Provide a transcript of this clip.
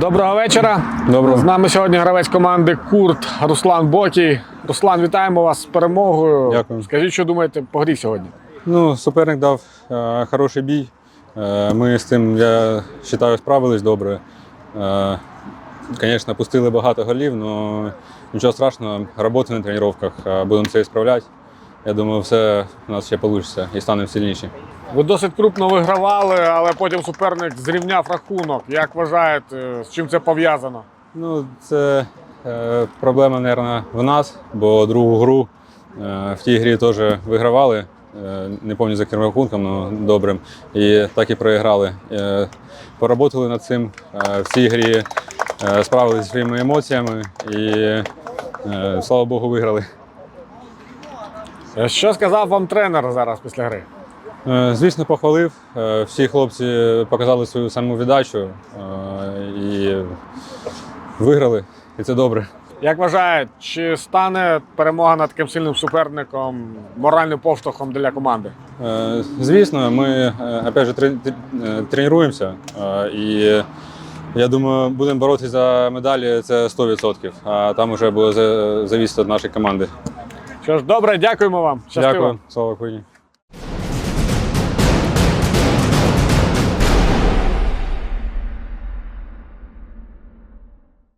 Доброго вечора. Доброго. З нами сьогодні гравець команди Курт Руслан Бокій. Руслан, вітаємо вас з перемогою. Дякую. Скажіть, що думаєте по грі сьогодні? Ну, суперник дав е, хороший бій. Е, ми з тим, я вважаю, справились добре. Е, Звісно, пустили багато голів, але нічого страшного, роботи на тренуваннях, е, будемо це справляти. Я думаю, все у нас ще вийде і станемо сильніші. Ви досить крупно вигравали, але потім суперник зрівняв рахунок. Як вважаєте, з чим це пов'язано? Ну, це е, проблема, мабуть, в нас, бо другу гру е, в тій грі теж вигравали. Е, не пам'ятаю за яким рахунком, але добрим. І так і проіграли. Е, поработали над цим. Е, в цій грі е, справилися зі своїми емоціями і, е, слава Богу, виграли. Е, Що сказав вам тренер зараз після гри? Е, Звісно, похвалив. Е, Всі хлопці показали свою самовіддачу е, і виграли. І це добре. Як вважаєте, чи стане перемога над таким сильним суперником моральним поштовхом для команди? Звісно, ми опять же трен- тр- тренуємося і я думаю, будемо боротися за медалі це 100%, а там вже буде за- завісити від нашої команди. Що ж, добре, дякуємо вам. Щасливо. Дякую, слава Україні.